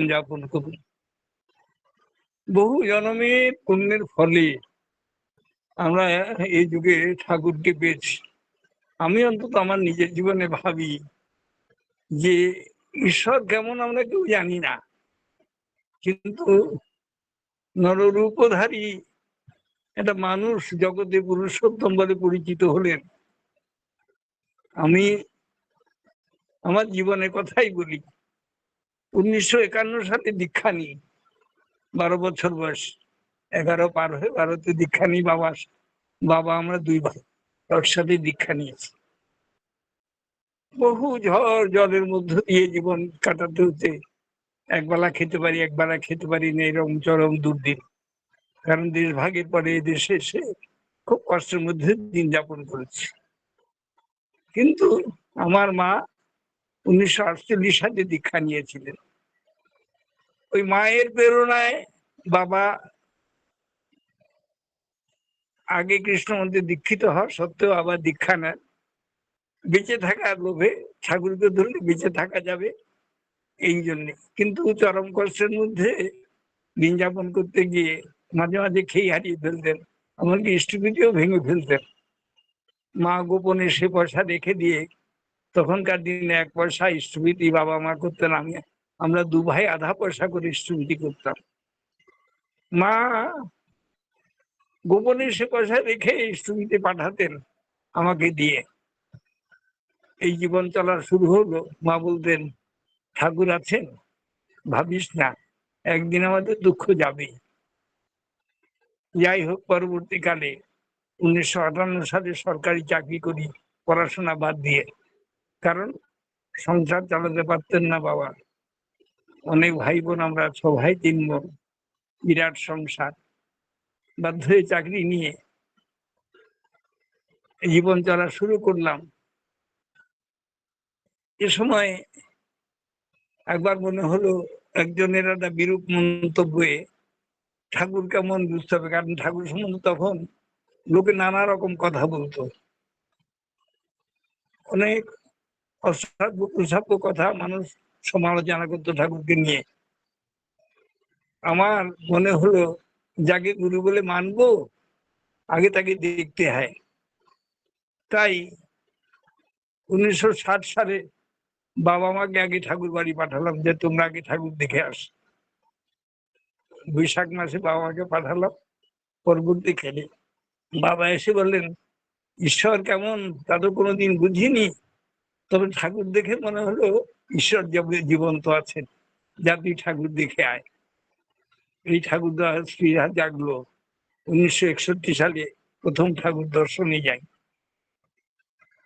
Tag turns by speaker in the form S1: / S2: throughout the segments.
S1: যাপন করুন বহু জন্মে পুণ্যের ফলে আমরা এই যুগে ঠাকুরকে পেয়েছি। আমি অন্তত আমার নিজের জীবনে ভাবি যে ঈশ্বর কেমন আমরা কেউ জানি না। কিন্তু নররূপধারী একটা মানুষ জগতে পুরুষোত্তম বলে পরিচিত হলেন। আমি আমার জীবনের কথাই বলি উনিশশো একান্ন সালে দীক্ষা নিই। বারো বছর বয়স। এগারো পার হয়ে বারোতে দীক্ষা নিই বাবা। বাবা আমরা দুই ভাই। একসাথে দীক্ষা নিয়েছি। বহু ঝড় জলের মধ্য দিয়ে জীবন কাটাতে হতে একবেলা খেতে পারি একবেলা খেতে পারি না এরকম চরম দুর্দিন। কারণ দেশ ভাগের পরে এই দেশে এসে খুব কষ্টের মধ্যে দিন যাপন করেছি। কিন্তু আমার মা উনিশশো আটচল্লিশ সালে দীক্ষা নিয়েছিলেন। ওই মায়ের প্রেরণায় বাবা আগে কৃষ্ণ মন্দির দীক্ষিত হওয়া সত্ত্বেও আবার দীক্ষা নেন। বেঁচে থাকার লোভে ঠাকুরকে ধরলে বেঁচে থাকা যাবে এই জন্যে। কিন্তু চরম কষ্টের মধ্যে দিন যাপন করতে গিয়ে মাঝে মাঝে খেয়ে হারিয়ে ফেলতেন, এমনকি স্টুপিটিও ভেঙে ফেলতেন। মা গোপনে সে পয়সা রেখে দিয়ে তখনকার দিনে এক পয়সা স্টুপিটি বাবা মা করতেন, আমি, আমরা দু ভাই আধা পয়সা করে স্টুপিটি করতাম। মা গোপনে সে পয়সা রেখে স্টুপিতে পাঠাতেন আমাকে দিয়ে। এই জীবন চলা শুরু হলো। মা বলতেন, ঠাকুর আছেন? ভাবিস না, একদিন আমাদের দুঃখ যাবে যাই হোক পরবর্তীকালে উনিশশো আটান্ন সালে সরকারি চাকরি করি, পড়াশোনা বাদ দিয়ে কারণ সংসার চালাতে পারতেন না বাবা। অনেক ভাই বোন আমরা ছ ভাই তিন বোন বিরাট সংসার, বাধ্য হয়ে চাকরি নিয়ে জীবন চলা শুরু করলাম। এ সময় একবার মনে হলো একজনের একটা বিরূপ মন্তব্যে ঠাকুর কেমন বুঝতে হবে, কারণ ঠাকুর সম্বন্ধে তখন লোকে নানা রকম কথা বলতো। অনেক অসাধ্য কথা মানুষ সমালোচনা করতো ঠাকুরকে নিয়ে। আমার মনে হলো, যাকে গুরু বলে মানবো, আগে তাকে দেখতে হয়। তাই উনিশশো ষাট সালে বাবা মাকে আগে ঠাকুর বাড়ি পাঠালাম যে, তোমরা আগে ঠাকুর দেখে আস। বৈশাখ মাসে বাবা মাকে পাঠালাম, পরবর্তী খেলে বাবা এসে বললেন, ঈশ্বর কেমন? তা তো কোনোদিন বুঝিনি। তবে ঠাকুর দেখে মনে হলো, ঈশ্বর জীবন্ত আছেন, যা তুই ঠাকুর দেখে আয়। এই ঠাকুর স্ত্রীরা জাগলো, উনিশশো একষট্টি সালে প্রথম ঠাকুর দর্শনে যাই।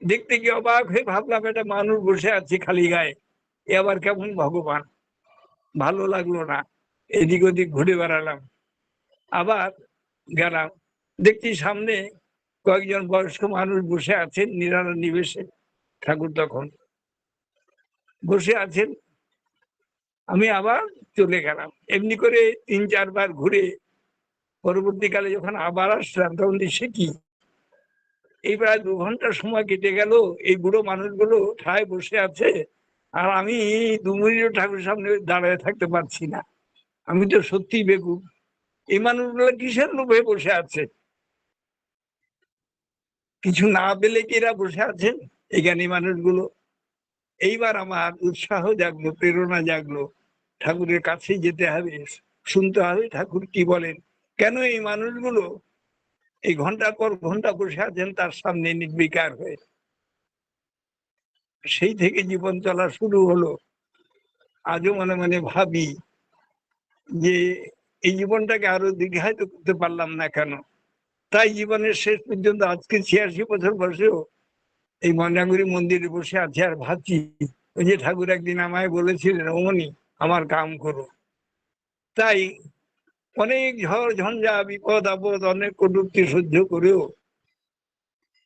S1: দেখতে গিয়ে অবাক হয়ে ভাবলাম, একটা মানুষ বসে আছে খালি গায়ে, এ আবার কেমন ভগবান? ভালো লাগল না, এদিক ওদিক ঘুরে বেড়ালাম। আবার গেলাম, দেখছি সামনে কয়েকজন বয়স্ক মানুষ বসে আছেন, নিরালা নিবেশে। ঠাকুর তখন বসে আছেন। আমি আবার চলে গেলাম। এমনি করে তিন, চারবার ঘুরে পরবর্তীকালে যখন আবার আসলাম, তখন সে কি? এই প্রায় দু ঘণ্টা সময় কেটে গেল। এই বুড়ো মানুষগুলো ঠায় বসে আছে আর আমি দু মিনিট ঠাকুর সামনে দাঁড়ায় থাকতে পারছি না। আমি তো সত্যি বেগুব এই মানুষগুলো কিসের লোভে বসে আছে? কিছু না পেলে কি এরা বসে আছেন? এই জ্ঞানী মানুষগুলো, এইবার আমার উৎসাহ জাগলো, প্রেরণা জাগলো, ঠাকুরের কাছে যেতে হবে, শুনতে হবে, ঠাকুর কি বলেন? কেন এই মানুষগুলো এই ঘণ্টার পর ঘণ্টা বসে আছেন, তার সামনে নির্বিকার হয়ে? সেই থেকে জীবন চলা শুরু হলো। আজও মনে মনে ভাবি যে, এই জীবনটাকে আরও দীর্ঘায়িত করতে পারলাম না কেন? তাই জীবনের শেষ পর্যন্ত, আজকে ছিয়াশি বছর বসেও এই ময়নাগুড়ি মন্দিরে বসে আছে আর ভাবছি, ওই যে ঠাকুর একদিন আমায় বলেছিলেন অমনি আমার কাম করো। তাই অনেক ঝড়, ঝঞ্ঝা, বিপদ, আপদ, অনেক কটুক্তি সহ্য করেও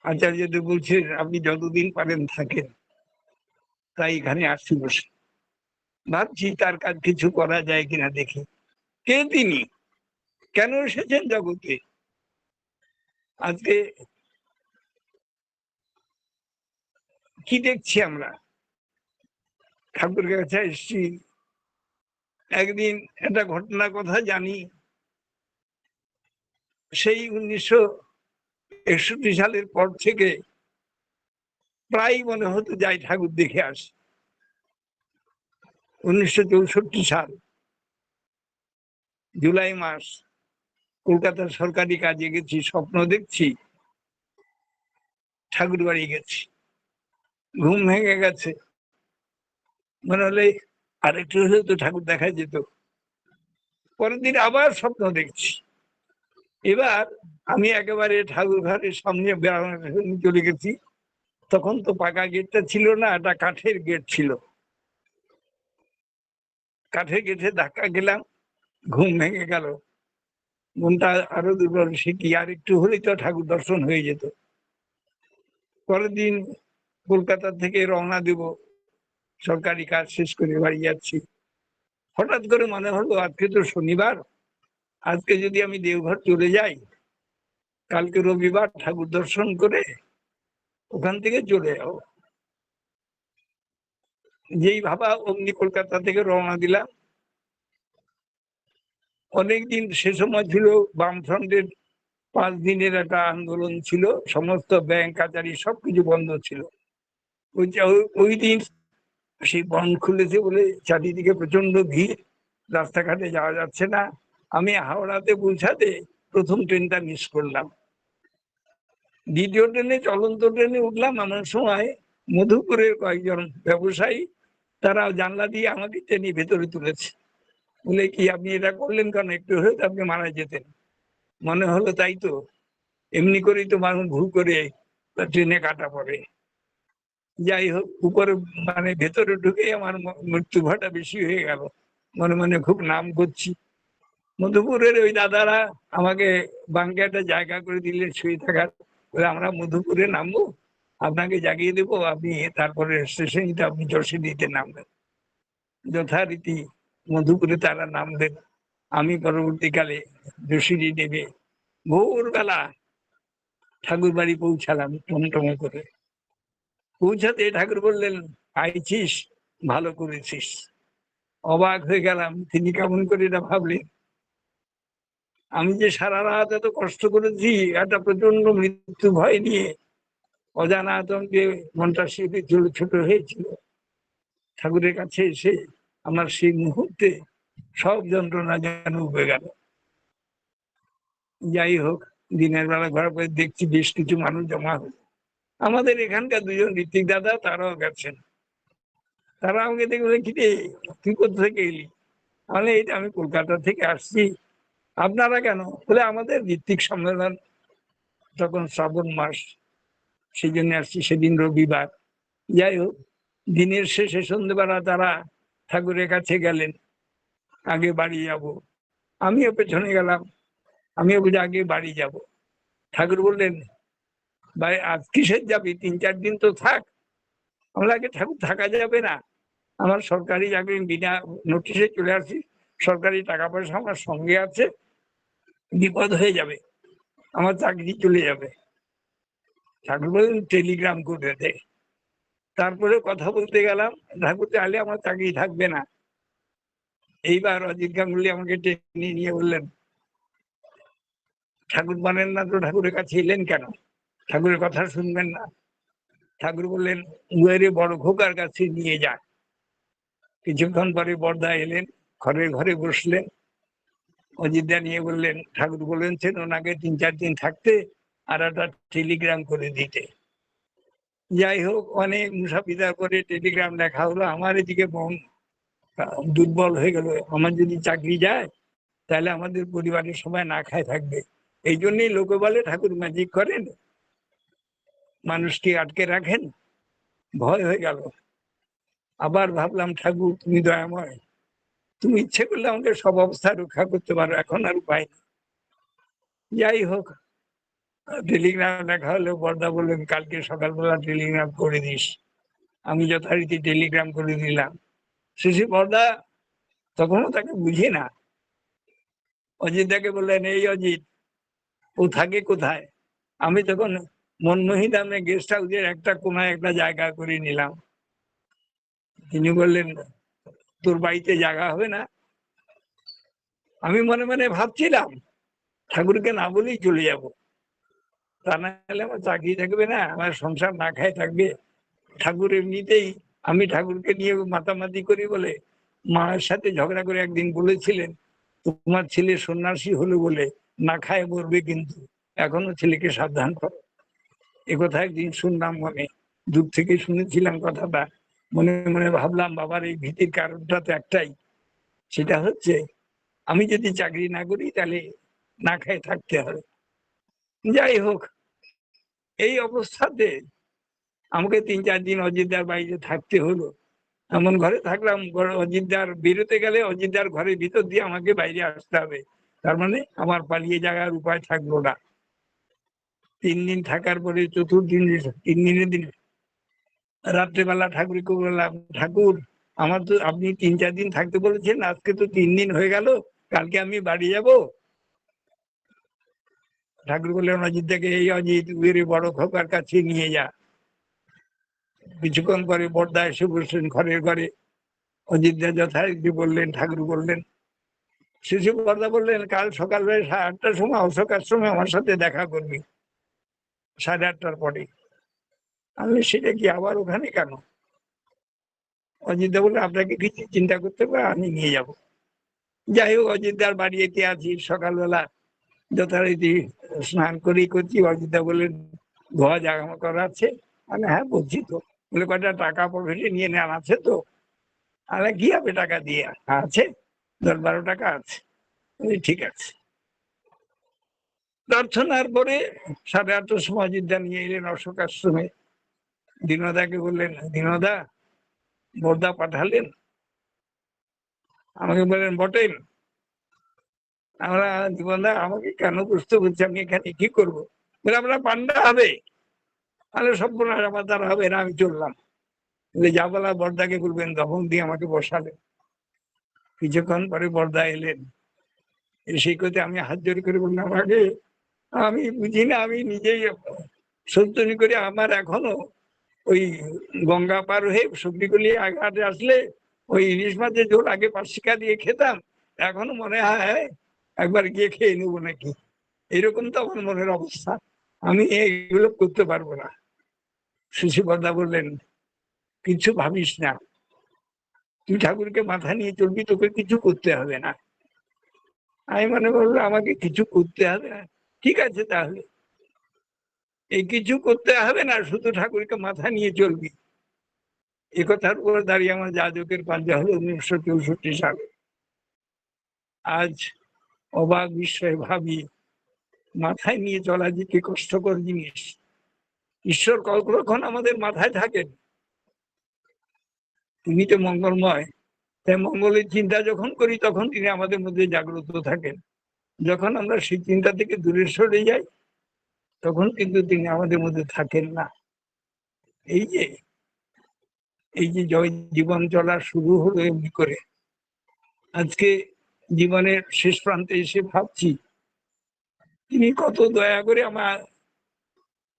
S1: আচার্যদেব বলছেন, আপনি যতদিন পারেন থাকেন। তাই এখানে আসছি বসে। ভাবছি তার কাজ কিছু করা যায় কিনা দেখি। কে তিনি? কেন এসেছেন জগতে? আজকে কি দেখছি আমরা? ঠাকুরের কাছে এসছি। একদিন একটা ঘটনার কথা জানি। সেই উনিশশো একষট্টি সালের পর থেকে প্রায় মনে হতো যাই ঠাকুর দেখে আসি। উনিশশো চৌষট্টি সাল, জুলাই মাস, কলকাতার সরকারি কাজে গেছি, স্বপ্ন দেখছি ঠাকুর বাড়ি গেছি। ঘুম ভেঙে গেছে। মনে হলে আরেকটু হলে তো ঠাকুর দেখা যেত। পরের দিন আবার স্বপ্ন দেখছি। এবার আমি একেবারে ঠাকুর ঘরের সামনে চলে গেছি। তখন তো পাকা গেটটা ছিল না, একটা কাঠের গেট ছিল। কাঠের গেটে ধাক্কা গেলাম ঘুম ভেঙে গেল। মনটা আরও দুর্বল, সে কি আর একটু হলেই তো ঠাকুর দর্শন হয়ে যেত। পরের দিন কলকাতা থেকে রওনা দেব। সরকারি কাজ শেষ করে বাড়ি যাচ্ছি। হঠাৎ করে মনে হলো, আজকে তো শনিবার। আজকে যদি আমি দেওঘর চলে যাই, কালকে রবিবার ঠাকুর দর্শন করে ওখান থেকে চলে যাব। যেই ভাবা অমনি কলকাতা থেকে রওনা দিলাম। অনেকদিন সে সময় ছিল, বামফ্রন্টের পাঁচ দিনের একটা আন্দোলন ছিল। সমস্ত ব্যাংক, কাচারি সবকিছু বন্ধ ছিল। ওই দিন সেই বন্ধ খুলেছে বলে চারিদিকে প্রচণ্ড ভিড়। রাস্তাঘাটে যাওয়া যাচ্ছে না। আমি হাওড়াতে পৌঁছাতে প্রথম ট্রেনটা মিস করলাম। দ্বিতীয় ট্রেনে, চলন্ত ট্রেনে উঠলাম আমার সময় মধুপুরের কয়েকজন ব্যবসায়ী, তারা জানলা দিয়ে আমাকে ট্রেনে ভেতরে তুলেছে। বলে কি, আপনি এটা করলেন কেন? একটু হলে তো আপনি মারা যেতেন। মনে হলো, তাই তো। এমনি করেই তো মানুষ ভুল করে ট্রেনে কাটা পড়ে। যাই হোক উপরে মানে ভেতরে ঢুকে আমার মৃত্যু ঘটা বেশি হয়ে গেল। মনে মনে খুব নাম করছি। মধুপুরের ওই দাদারা আমাকে বাঙ্কে একটা জায়গা করে দিলেন শুয়ে থাকার। আমরা মধুপুরে নামবো, আপনাকে জাগিয়ে দেবো, আপনি তারপরে স্টেশনটা আপনি যশোরীতে নামবেন। যথারীতি মধুপুরে তারা নামবেন আমি পরবর্তীকালে যশোরী নেবে ভোরবেলা ঠাকুর বাড়ি পৌঁছালাম টমটমে করে। পৌঁছাতে ঠাকুর বললেন, আইছিস, ভালো করেছিস। অবাক হয়ে গেলাম, তিনি কেমন করে এটা ভাবলেন। আমি যে সারা রাত এত কষ্ট করেছি, একটা প্রচণ্ড মৃত্যু ভয় নিয়ে, অজানা আতঙ্কে মনটা শিখে ছোট ছোট হয়েছিল। ঠাকুরের কাছে এসে আমার সেই মুহূর্তে সব যন্ত্রণা যেন উবে গেল। যাই হোক, দিনের বেলা ঘরে পরে দেখছি বেশ কিছু মানুষ জমা হয়েছে আমাদের এখানকার দুজন ঋত্বিক দাদা, তারাও গেছেন। তারা আমাকে দেখবে কি রে তুই কোথা থেকে এলি? মানে যে, আমি কলকাতা থেকে আসছি। আপনারা কেন? বলে, আমাদের ঋত্বিক সম্মেলন তখন শ্রাবণ মাস, সেই জন্য আসছি, সেদিন রবিবার। যাই হোক, দিনের শেষে সন্ধ্যেবেলা তারা ঠাকুরের কাছে গেলেন, আগে বাড়ি যাব। আমিও পেছনে গেলাম, আমিও বুঝে আগে বাড়ি যাব। ঠাকুর বললেন ভাই আজ কিসের যাবি? তিন চার দিন তো থাক। আমরা আগে ঠাকুর থাকা যাবে না। আমার সরকারি চাকরি বিনা নোটিশে চলে আসি। সরকারি টাকা পয়সা আমার সঙ্গে আছে। বিপদ হয়ে যাবে। আমার চাকরি চলে যাবে। ঠাকুর বললেন, টেলিগ্রাম করে দে। তারপরে কথা বলতে গেলাম, ঠাকুর চাইলে আমার চাকরি থাকবে না। এইবার অজিত গাঙ্গুলি আমাকে টেনে নিয়ে বললেন, ঠাকুর মানেন না তো, ঠাকুরের কাছে এলেন কেন? ঠাকুরের কথা শুনবেন না। ঠাকুর বললেন, উয়েরে বড় খোকার কাছে নিয়ে যা। কিছুক্ষণ পরে বর্দা এলেন, ঘরে ঘরে বসলেন। অযোধ্যা নিয়ে বললেন, ঠাকুর বলেছেন ওনাকে তিন চার দিন থাকতে আর একটা টেলিগ্রাম করে দিতে। যাই হোক, অনেক মুসাফিদার করে টেলিগ্রাম লেখা হলো, আমার এদিকে মন দুর্বল হয়ে গেল, আমার যদি চাকরি যায়, তাহলে আমাদের পরিবারের সবাই না খায় থাকবে। এই জন্যই লোকে বলে, ঠাকুর ম্যাজিক করেন? মানুষকে আটকে রাখেন? ভয় হয়ে গেল। আবার ভাবলাম, ঠাকুর, তুমি দয়াময়। তুমি ইচ্ছে করলে আমাকে সব অবস্থা রক্ষা করতে পারো, এখন আর উপায় নেই। যাই হোক, টেলিগ্রাম লেখা হলো বর্দা বললেন, কালকে সকালবেলা টেলিগ্রাম করে দিস। আমি যথারীতি টেলিগ্রাম করে দিলাম। শেষে বর্দা, তখনও তাকে বুঝি না। অজিত অজিতদাকে বললেন, এই অজিত, ও থাকে কোথায়? আমি তখন মনমোহিত নামে গেস্ট হাউসের একটা কোনায় একটা জায়গা করে নিলাম। তিনি বললেন, তোর বাড়িতে জায়গা হবে না? আমি মনে মনে ভাবছিলাম, ঠাকুরকে না বলেই চলে যাব। তা না হলে আমার চাকরি থাকবে না, আমার সংসার না খায় থাকবে। ঠাকুর এমনিতেই, আমি ঠাকুরকে নিয়ে মাতামাতি করি বলে মায়ের সাথে ঝগড়া করে একদিন বলেছিলেন, তোমার ছেলে সন্ন্যাসী হলো বলে না খায় মরবে কিন্তু। এখনও ছেলেকে সাবধান করো। এ কথা একদিন শুনলাম মনে দূর থেকে শুনেছিলাম কথাটা। মনে মনে ভাবলাম, বাবার এই ভীতির কারণটা তো একটাই। সেটা হচ্ছে, আমি যদি চাকরি না করি, তাহলে না খায় থাকতে হবে। যাই হোক, এই অবস্থাতে আমাকে তিন চার দিন অযোধ্যার বাইরে থাকতে হলো। এমন ঘরে থাকলাম অযোধ্যার বেরোতে গেলে অযোধ্যার ঘরের ভিতর দিয়ে আমাকে বাইরে আসতে হবে। তার মানে আমার পালিয়ে যাওয়ার উপায় থাকল না। তিন দিন থাকার পরে চতুর্দিন তিন দিনের দিন রাত্রেবেলা ঠাকুরকে বললাম ঠাকুর, আমার তো আপনি তিন চার দিন থাকতে বলেছেন, আজকে তো তিন দিন হয়ে গেল, কালকে আমি বাড়ি যাব। ঠাকুর বললেন অজিতটাকে এই অজিত বেরে বড় খোকার কাছে নিয়ে যা। কিছুক্ষণ পরে বর্দা এসে বসলেন ঘরের ঘরে। অযোধ্যা যথারীতি বললেন, ঠাকুর বললেন, শিশু বর্দা বললেন, কাল সকালবেলা সাড়ে আটটার সময়, অশোকার সময় আমার সাথে দেখা করবি। সাড়ে আটটার পরে আমি সেটা কি আবার ওখানে কেন? অযোধ্যা বলে আপনাকে কিছু চিন্তা করতে পারে আমি নিয়ে যাব। যাই হোক অযোধ্যার বাড়িতে আছি। সকালবেলা যথারীতি স্নান করেই করছি। অযোধ্যা বলে ধোয়া জামা করা আছে? আমি হ্যাঁ বলছি তো। বলে কয়টা টাকা পকেটে নিয়ে নেন, আছে তো? আরে কি হবে টাকা দিয়ে? আছে। দশ বারো টাকা আছে। ঠিক আছে। প্রার্থনার পরে সাড়ে আটটার সময় অযোধ্যা নিয়ে এলেন অশোক আশ্রমে। দীনদাকে বললেন, দিনদা, বর্দা পাঠালেন? আমাকে বললেন, বটেন। আমরা জীবনদা আমাকে কেন বুঝতে বলছি আমি এখানে কি করব? বলে, আমরা পান্ডা হবে। তাহলে সম্পূর্ণ আমার হবে না, আমি চললাম। বলে, যা বলা বর্দাকে বলবেন, তখন দিয়ে আমাকে বসালেন। কিছুক্ষণ পরে বর্দা এলেন। সেই কথা আমি হাত জোর করে বললাম আমাকে আমি বুঝি না, আমি নিজেই সন্তনি করে। আমার এখনও ওই গঙ্গা পার হয়ে সবজিগুলি আঘাটে আসলে ওই ইলিশ মাছের ঝোল আগে পাশিকা দিয়ে খেতাম। এখনও মনে হয় একবার গিয়ে খেয়ে নেব নাকি? এরকম তো আমার মনের অবস্থা। আমি এইগুলো করতে পারব না। শিশুবর্দা বললেন, কিছু ভাবিস না। তুই ঠাকুরকে মাথা নিয়ে চলবি, তোকে কিছু করতে হবে না। আমি মনে করল আমাকে কিছু করতে হবে না। ঠিক আছে তাহলে। এই কিছু করতে হবে না, শুধু ঠাকুরকে মাথা নিয়ে চলবি। এ কথার উপর দাঁড়িয়ে আমার যাজকের পাঞ্জা হলো উনিশশো চৌষট্টি সালে। আজ অবাক বিস্ময়ে ভাবি, মাথায় নিয়ে চলা যে কি কষ্টকর জিনিস। ঈশ্বর কখন আমাদের মাথায় থাকেন। তিনি তো মঙ্গলময়। তাই মঙ্গলের চিন্তা যখন করি, তখন তিনি আমাদের মধ্যে জাগ্রত থাকেন। যখন আমরা সেই চিন্তা থেকে দূরে সরে যাই, তখন কিন্তু তিনি আমাদের মধ্যে থাকেন না। এই যে এই যে জয় জীবন চলা শুরু হলো এমনি করে। আজকে জীবনের শেষ প্রান্তে এসে ভাবছি, তিনি কত দয়া করে আমার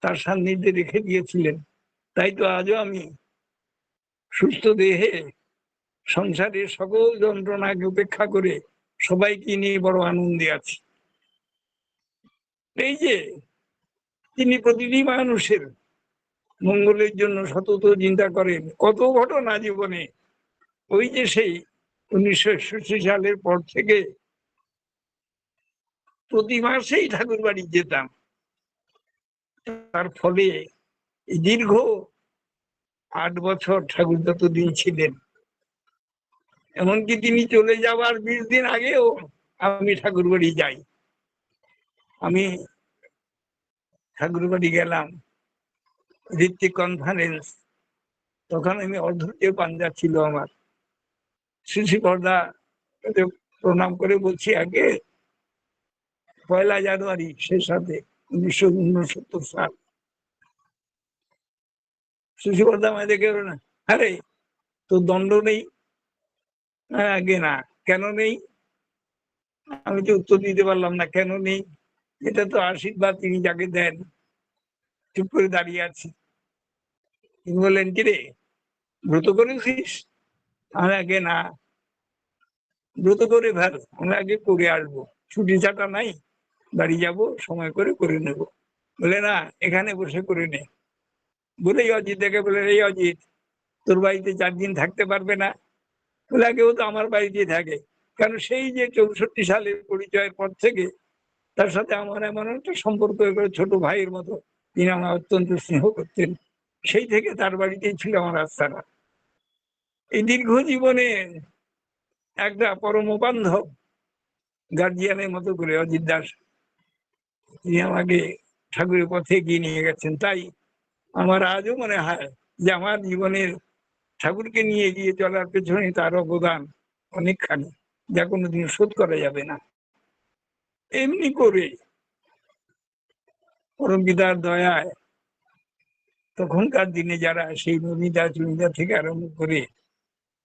S1: তার সান্নিধ্যে রেখে দিয়েছিলেন। তাই তো আজও আমি সুস্থ দেহে সংসারের সকল যন্ত্রণাকে উপেক্ষা করে সবাইকে নিয়ে বড় আনন্দে আছি। এই যে, তিনি প্রতিটি মানুষের মঙ্গলের জন্য সতত চিন্তা করেন, কত ঘটনা জীবনে। ওই যে সেই উনিশশো একষট্টি সালের পর থেকে প্রতি মাসেই ঠাকুর বাড়ি যেতাম। তার ফলে দীর্ঘ আট বছর ঠাকুর যতদিন ছিলেন এমনকি তিনি চলে যাওয়ার বিশ দিন আগেও আমি ঠাকুর বাড়ি যাই। আমি ঠাকুর বাড়ি গেলাম, ঋত্বিক কনফারেন্স তখন আমি অর্ধর্য পাঞ্জা ছিল আমার। শিশি বর্দা প্রণাম করে বলছি, আগে পয়লা জানুয়ারি সেই সাথে উনিশশো উনসত্তর সাল। শিশু বর্দা আমায় দেখে না আরে, তোর দণ্ড নেই আগে না। কেন নেই? আমি তো উত্তর দিতে পারলাম না, কেন নেই? এটা তো আশীর্বাদ, তিনি যাকে দেন। চুপ করে দাঁড়িয়ে আছি। তিনি বললেন, কি রে ব্রত করেছিস আমি আগে না। দ্রুত করে ফেল আমরা আগে করে আসব। ছুটি ছাটা নাই, বাড়ি যাব, সময় করে করে নেব। বলে, না, এখানে বসে করে নে। বলে অজিত দেখে বলে, এই অজিত, তোর বাড়িতে চার দিন থাকতে পারবে না? বলে আগে ও তো আমার বাড়িতেই থাকে। কারণ সেই যে চৌষট্টি সালের পরিচয়ের পর থেকে তার সাথে আমার এমন একটা সম্পর্ক ছোট ভাইয়ের মতো। তিনি আমার অত্যন্ত স্নেহ করতেন। সেই থেকে তার বাড়িতেই ছিল আমার রাস্তাটা এই দীর্ঘ জীবনে একটা পরম বান্ধব গার্জিয়ানের মতো করে অজিত দাস, তিনি আমাকে ঠাকুরের পথে এগিয়ে নিয়ে গেছেন। তাই আমার আজও মনে হয় যে আমার জীবনের ঠাকুরকে নিয়ে এগিয়ে চলার পেছনে তার অবদান অনেকখানি। যা কোনোদিন শোধ করা যাবে না। এমনি করে পরমপিতার দয়ায় তখনকার দিনে যারা সেই নমিতা, চুমিতা থেকে আরম্ভ করে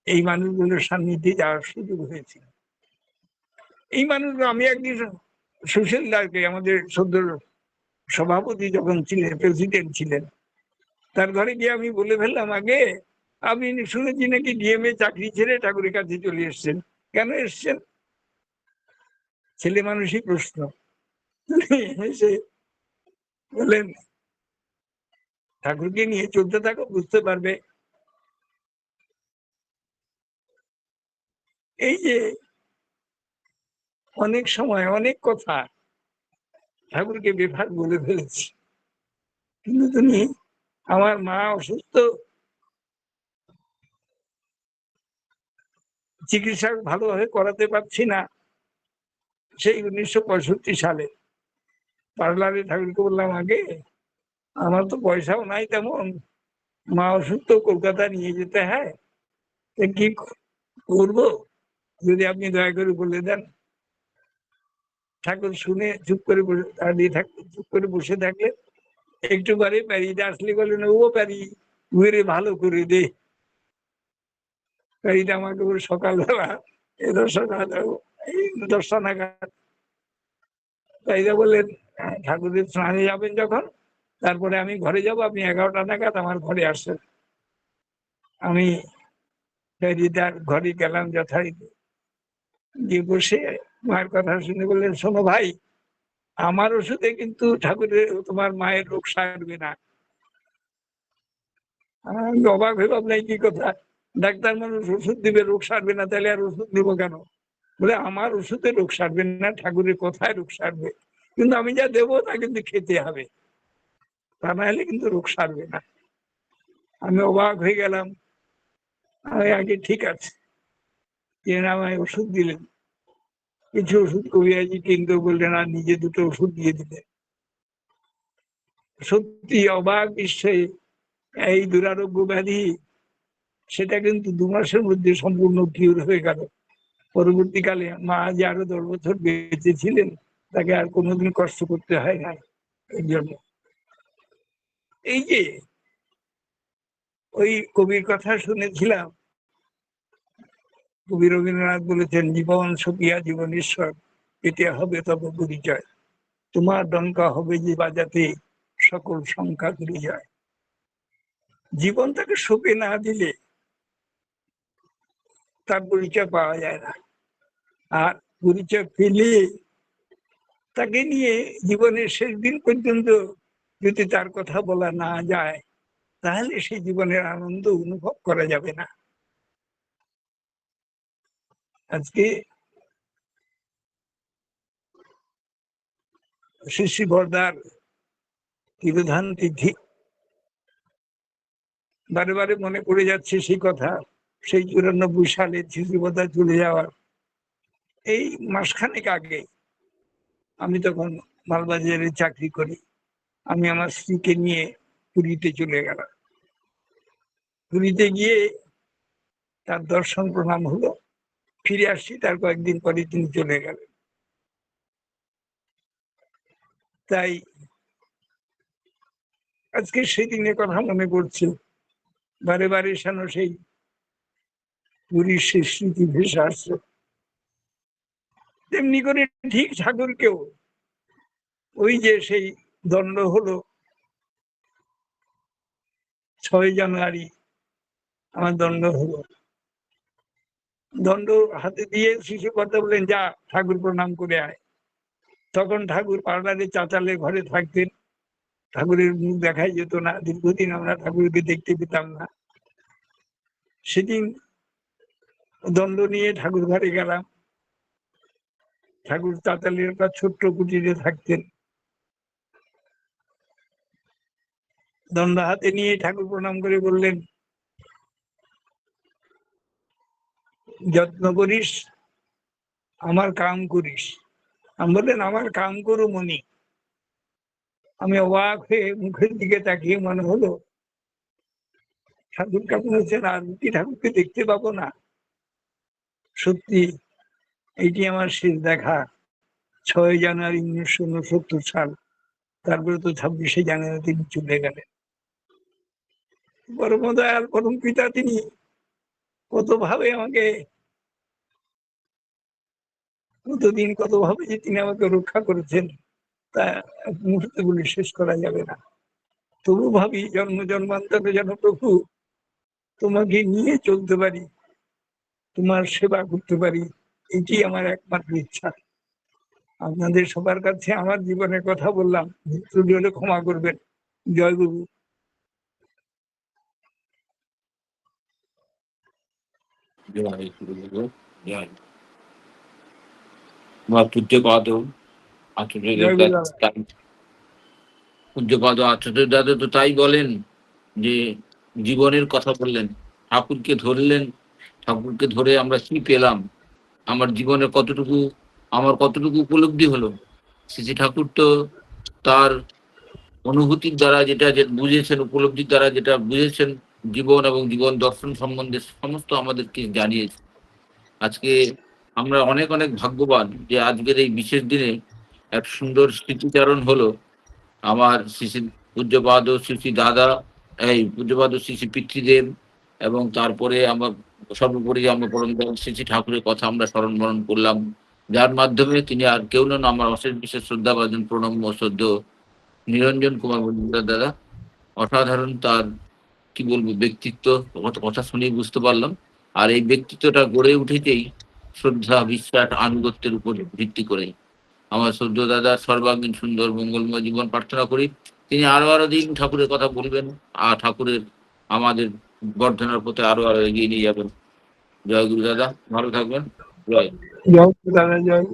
S1: এই মানুষগুলোর সান্নিধ্যে যাওয়ার সুযোগ হয়েছিল। এই মানুষগুলো, আমি একদিন সুশীল দাসকে, আমাদের সদ্য সভাপতি যখন ছিলেন, প্রেসিডেন্ট ছিলেন, তার ঘরে গিয়ে আমি বলে ফেললাম, আগে আপনি শুনেছি নাকি ডিএমএ চাকরি ছেড়ে ঠাকুরের কাছে চলে এসছেন। কেন এসছেন? ছেলে মানুষই প্রশ্ন। এসে বলেন ঠাকুরকে নিয়ে চলতে থাকো, বুঝতে পারবে। এই যে অনেক সময়, অনেক কথা ঠাকুরকে বেফার বলে ফেলেছি। কিন্তু তুমি, আমার মা অসুস্থ চিকিৎসা ভালোভাবে করাতে পারছি না। সেই উনিশশো পঁয়ষট্টি সালে পার্লারে ঠাকুরকে বললাম আগে। আমার তো পয়সাও নাই তেমন। মা ওষুধ তো কলকাতা নিয়ে যেতে হয়। কি করব? যদি আপনি দয়া করে বলে দেন। ঠাকুর শুনে চুপ করে দাঁড়িয়ে থাকলে চুপ করে বসে থাকলে একটু পরে প্যারিতে আসলে বললেন ও প্যারি ঘুরে ভালো করে দে। আমাকে বলে সকালবেলা এই এই দশটা নাগাদ বললেন ঠাকুরের স্নানে যাবেন যখন, তারপরে আমি ঘরে যাব, আপনি এগারোটা নাগাদ আমার ঘরে আসছেন আমি প্যারিদার ঘরে গেলাম যথারীতি। গিয়ে বসে মায়ের কথা শুনে বললেন, শোনো ভাই, আমার ওষুধে কিন্তু ঠাকুরের, তোমার মায়ের রোগ সারবে না। অবাক হয়ে ভাবলাই কি কথা? ডাক্তার মানুষ ওষুধ দিবে, রোগ সারবে না, তাহলে আর ওষুধ দিব কেন? বলে, আমার ওষুধে রোগ সারবে না, ঠাকুরের কথায় রোগ সারবে। কিন্তু আমি যা দেবো, তা কিন্তু খেতে হবে। তা না হলে কিন্তু রোগ সারবে না। আমি অবাক হয়ে গেলাম। আমি আগে ঠিক আছে। আমায় ওষুধ দিলেন। কিছু ওষুধ কবিরাজি কিন্তু বললেন, আর নিজে দুটো ওষুধ দিয়ে দিলেন সত্যি অবাক বিস্ময়ে এই দুরারোগ্য ব্যাধি সেটা কিন্তু দু মাসের মধ্যে সম্পূর্ণ কিউর হয়ে গেল। পরবর্তীকালে মা যে আরও দশ বছর বেঁচে ছিলেন, তাকে আর কোনোদিন কষ্ট করতে হয় না এই জন্য। এই যে ওই কবির কথা শুনেছিলাম, কবি রবীন্দ্রনাথ বলেছেন, জীবন সপিয়া জীবন ঈশ্বর এতে হবে তব পরিচয়। তোমার ডঙ্কা হবে যে বাজাতে সকল সংখ্যা ঘুরে যায়। জীবন তাকে সপে না দিলে তার পরিচয় পাওয়া যায় না। আর পরিচয় পেলে তাকে নিয়ে জীবনের শেষ দিন পর্যন্ত যদি তার কথা বলা না যায়, তাহলে সেই জীবনের আনন্দ অনুভব করা যাবে না। আজকে শিশি বর্দার তিরোধান তিথি। বারে বারে মনে পড়ে যাচ্ছে সেই কথা। সেই চুরানব্বই সালে বর্দার চলে যাওয়ার এই মাসখানেক আগে আমি তখন মালবাজারে চাকরি করি। আমি আমার স্ত্রীকে নিয়ে পুরীতে চলে গেলাম। পুরীতে গিয়ে তার দর্শন প্রণাম হলো। ফিরে আসছি তার কয়েকদিন পরে তিনি চলে গেলেন। তাই আজকে সেই দিনের কথা মনে পড়ছে। বারে বারে যেন সেই সেই স্মৃতি ভেসে আসছে। তেমনি করে ঠিক ঠাকুরকেও। ওই যে সেই দণ্ড হলো ছয় জানুয়ারি, আমার দণ্ড হলো। দণ্ড হাতে দিয়ে শিশু কথা বললেন, যা, ঠাকুর প্রণাম করে আয়। তখন ঠাকুর পার্লারে চাচালে ঘরে থাকতেন। ঠাকুরের মুখ দেখাই যেত না, দীর্ঘদিন আমরা ঠাকুরকে দেখতে পেতাম না। সেদিন দণ্ড নিয়ে ঠাকুর ঘরে গেলাম। ঠাকুর চাতালের একটা ছোট্ট কুটিরে থাকতেন। দণ্ড হাতে নিয়ে ঠাকুর প্রণাম করে বললেন, যত্ন করিস, আমার কাম করিস। আমি বললেন, আমার কাম করো মনি আমি অবাক হয়ে মুখের দিকে তাকিয়ে মনে হলো, ঠাকুর কেমন হচ্ছেন আর কি ঠাকুরকে দেখতে পাবো না। সত্যি, এটি আমার শেষ দেখা। ছয় জানুয়ারি উনিশশো উনসত্তর সাল, তারপরে তো ছাব্বিশে জানুয়ারি তিনি চলে গেলেন। পরম দয়াল পরম পিতা তিনি কত ভাবে আমাকে, কতদিন কত ভাবে যে তিনি আমাকে রক্ষা করেছেন, তা মুহূর্তে বলে শেষ করা যাবে না। তবু ভাবি, জন্ম জন্মান্তরে যেন প্রভু তোমাকে নিয়ে চলতে পারি তোমার সেবা করতে পারি এটি আমার একমাত্র ইচ্ছা। আপনাদের সবার কাছে আমার জীবনের কথা বললাম ত্রুটি হলে ক্ষমা করবেন। জয় গুরু।
S2: পূজ্যপাদ আচার্য
S1: দাদা
S2: তো তাই বলেন যে জীবনের কথা বললেন ঠাকুরকে ধরলেন ঠাকুরকে ধরে আমরা কি পেলাম? আমার জীবনে কতটুকু, আমার কতটুকু উপলব্ধি হলো? শ্রী ঠাকুর তো তার অনুভূতির দ্বারা যেটা বুঝেছেন, উপলব্ধির দ্বারা যেটা বুঝেছেন, জীবন এবং জীবন দর্শন সম্বন্ধে সমস্ত আমাদেরকে জানিয়েছে। আজকে আমরা অনেক অনেক ভাগ্যবান যে আজকের এই বিশেষ দিনে এক সুন্দর স্মৃতিচারণ হলো আমার শ্রী পূজ্যপাদ শ্রী দাদা, এই পূজ্যপাদ শ্রী পিতৃদেব এবং তারপরে আমরা সর্বোপরি আমরা পরম শ্রী ঠাকুরের কথা আমরা স্মরণ বরণ করলাম। যার মাধ্যমে তিনি আর কেউ নন, আমার অশেষ বিশেষ শ্রদ্ধা বাজন প্রণম্য শ্রদ্ধ নিরঞ্জন কুমার মজুমদার দাদা। অসাধারণ তার, কি বলব, ব্যক্তিত্ব, কথা- শুনেই বুঝতে পারলাম। আর এই ব্যক্তিত্বটা গড়ে উঠেছেই শ্রদ্ধা, বিশ্বাস, আনুগত্যের উপর ভিত্তি করেই। আমার শ্রদ্ধ দাদা, সর্বাঙ্গীন সুন্দর, মঙ্গলময় জীবন প্রার্থনা করি। তিনি আরও আরও দিন ঠাকুরের কথা বলবেন। আর ঠাকুরের আমাদের বর্ধনার পথে আরও আরও এগিয়ে নিয়ে যাবেন। জয় গুরু দাদা, ভালো থাকবেন। জয়।
S1: জয় জয়।